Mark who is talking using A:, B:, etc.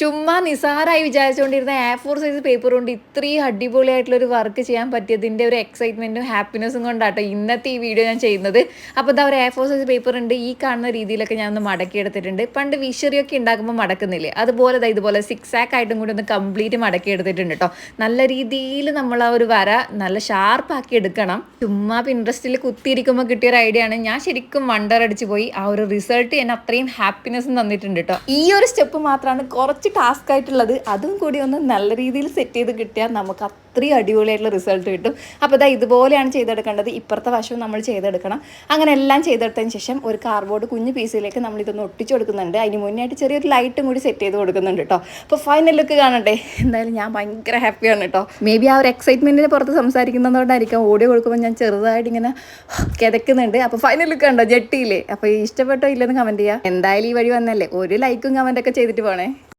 A: ചുമ്മാ നിസാരായി വിചാരിച്ചുകൊണ്ടിരുന്ന എ ഫോർ സൈസ് പേപ്പർ കൊണ്ട് ഇത്രയും അടിപൊളിയായിട്ടുള്ള ഒരു വർക്ക് ചെയ്യാൻ പറ്റിയതിന്റെ ഒരു എക്സൈറ്റ്മെന്റും ഹാപ്പിനെസ്സും കൊണ്ടാട്ടോ ഇന്നത്തെ ഈ വീഡിയോ ഞാൻ ചെയ്യുന്നത്. അപ്പോൾ ഇതാ ഒരു എ ഫോർ സൈസ് പേപ്പർ ഉണ്ട്. ഈ കാണുന്ന രീതിയിലൊക്കെ ഞാൻ ഒന്ന് മടക്കി എടുത്തിട്ടുണ്ട്. പണ്ട് വിഷറിയൊക്കെ ഉണ്ടാക്കുമ്പോൾ മടക്കുന്നില്ലേ? അതുപോലെ ദാ ഇതുപോലെ സിക്സ് ആക്ക് ആയിട്ടും കൂടി ഒന്ന് കംപ്ലീറ്റ് മടക്കി എടുത്തിട്ടുണ്ട് കേട്ടോ നല്ല രീതിയിൽ നമ്മൾ ആ ഒരു വര നല്ല ഷാർപ്പാക്കി എടുക്കണം. ചുമ്മാ പിൻട്രസ്റ്റിൽ കുത്തിയിരിക്കുമ്പോൾ കിട്ടിയ ഒരു ഐഡിയ ആണ്. ഞാൻ ശരിക്കും വണ്ടർ അടിച്ചു പോയി. ആ ഒരു റിസൾട്ട് എന്നെ അത്രയും ഹാപ്പിനെസ്സും തന്നിട്ടുണ്ട് കേട്ടോ ഈ ഒരു സ്റ്റെപ്പ് മാത്രമാണ് കുറച്ച് ടാസ്ക് ആയിട്ടുള്ളത് അതും കൂടി ഒന്ന് നല്ല രീതിയിൽ സെറ്റ് ചെയ്ത് കിട്ടിയാൽ നമുക്ക് അത്രയും അടിപൊളിയായിട്ടുള്ള റിസൾട്ട് കിട്ടും. അപ്പോൾ ഇതാ ഇതുപോലെയാണ് ചെയ്തെടുക്കേണ്ടത്. ഇപ്പുറത്തെ വശവും നമ്മൾ ചെയ്തെടുക്കണം. അങ്ങനെ എല്ലാം ചെയ്തെടുത്തതിന് ശേഷം ഒരു കാർബോർഡ് കുഞ്ഞു പീസിലേക്ക് നമ്മൾ ഇതൊന്ന് ഒട്ടിച്ചു കൊടുക്കുന്നുണ്ട്. അതിന് മുന്നായിട്ട് ചെറിയൊരു ലൈറ്റും കൂടി സെറ്റ് ചെയ്ത് കൊടുക്കുന്നുണ്ട് കേട്ടോ അപ്പോൾ ഫൈനൽ ലുക്ക് കാണട്ടെ. എന്തായാലും ഞാൻ ഭയങ്കര ഹാപ്പിയാണ് കേട്ടോ മേ ബി ആ ഒരു എക്സൈറ്റ്മെന്റിന് പുറത്ത് സംസാരിക്കുന്നതുകൊണ്ടായിരിക്കും. ഓഡിയോ കൊടുക്കുമ്പോൾ ഞാൻ ചെറുതായിട്ട് ഇങ്ങനെ കിതക്കുന്നുണ്ട് അപ്പോൾ ഫൈനൽ ലുക്ക് കണ്ടോ? ജെട്ടിയില്ലേ? അപ്പോൾ ഇഷ്ടപ്പെട്ടോ ഇല്ലെന്ന് കമന്റ് ചെയ്യുക എന്തായാലും ഈ വഴി വന്നല്ലേ? ഒരു ലൈക്കും കമന്റൊക്കെ ചെയ്തിട്ട് പോണേ.